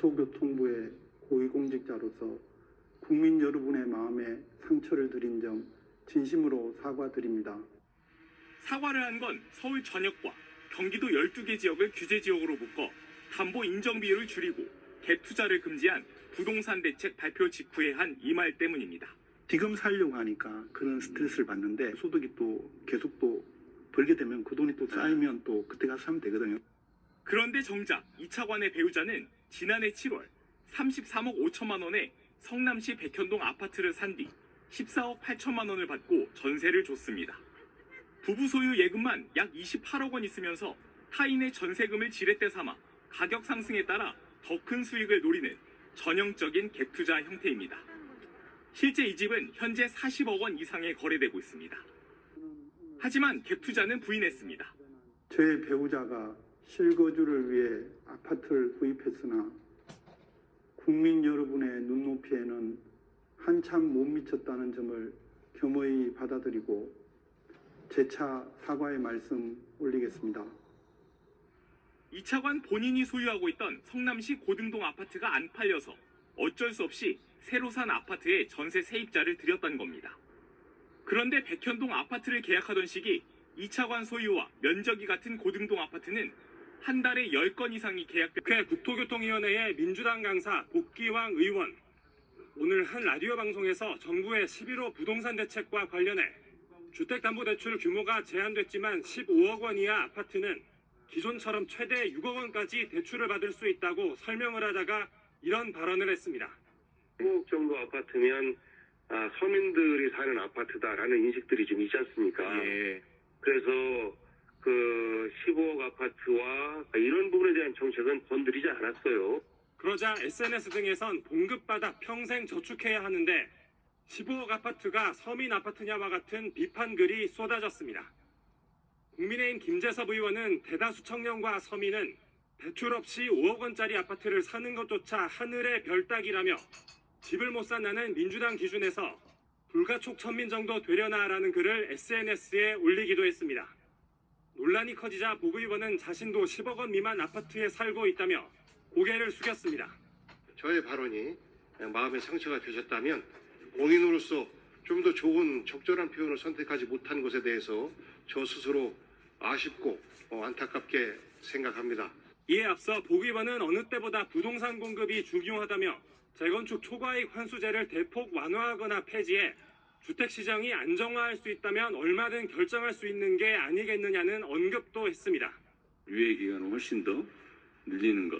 국토교통부의 고위공직자로서 국민 여러분의 마음에 상처를 드린 점 진심으로 사과드립니다. 사과를 한 건 서울 전역과 경기도 12개 지역을 규제 지역으로 묶어 담보 인정 비율을 줄이고 갭투자를 금지한 부동산 대책 발표 직후에 한 이 말 때문입니다. 지금 살려고 하니까 그런 스트레스를 받는데 소득이 또 계속 또 벌게 되면 그 돈이 또 쌓이면 또 그때 가서 사면 되거든요. 그런데 정작 이차관의 배우자는 지난해 7월 33억 5천만 원에 성남시 백현동 아파트를 산 뒤 14억 8천만 원을 받고 전세를 줬습니다. 부부 소유 예금만 약 28억 원 있으면서 타인의 전세금을 지렛대 삼아 가격 상승에 따라 더 큰 수익을 노리는 전형적인 갭투자 형태입니다. 실제 이 집은 현재 40억 원 이상에 거래되고 있습니다. 하지만 갭투자는 부인했습니다. 제 배우자가 실거주를 위해 아파트를 구입했으나 국민 여러분의 눈높이에는 한참 못 미쳤다는 점을 겸허히 받아들이고 재차 사과의 말씀 올리겠습니다. 이차관 본인이 소유하고 있던 성남시 고등동 아파트가 안 팔려서 어쩔 수 없이 새로 산 아파트에 전세 세입자를 들였던 겁니다. 그런데 백현동 아파트를 계약하던 시기 이차관 소유와 면적이 같은 고등동 아파트는 한 달에 10건 이상이 계약돼 국회 국토교통위원회의 민주당 강사 복기왕 의원 오늘 한 라디오 방송에서 정부의 11호 부동산 대책과 관련해 주택담보대출 규모가 제한됐지만 15억 원 이하 아파트는 기존처럼 최대 6억 원까지 대출을 받을 수 있다고 설명을 하다가 이런 발언을 했습니다. 15억 정도 아파트면 아, 서민들이 사는 아파트다라는 인식들이 좀 있지 않습니까? 예. 그래서 그 15억 아파트와 이런 부분에 대한 정책은 건드리지 않았어요. 그러자 SNS 등에선 봉급받아 평생 저축해야 하는데 15억 아파트가 서민 아파트냐와 같은 비판 글이 쏟아졌습니다. 국민의힘 김재섭 의원은 대다수 청년과 서민은 대출 없이 5억 원짜리 아파트를 사는 것조차 하늘의 별 따기라며 집을 못 산다는 민주당 기준에서 불가촉 천민 정도 되려나라는 글을 SNS에 올리기도 했습니다. 논란이 커지자 복 의원은 자신도 10억 원 미만 아파트에 살고 있다며 고개를 숙였습니다. 저의 발언이 마음에 상처가 되셨다면 공인으로서 좀 더 좋은 적절한 표현을 선택하지 못한 것에 대해서 저 스스로 아쉽고 어, 안타깝게 생각합니다. 이에 앞서 복 의원은 어느 때보다 부동산 공급이 중요하다며 재건축 초과이익 환수제를 대폭 완화하거나 폐지해 주택 시장이 안정화할 수 있다면 얼마든 결정할 수 있는 게 아니겠느냐는 언급도 했습니다. 유예 기간을 훨씬 더 늘리는 것.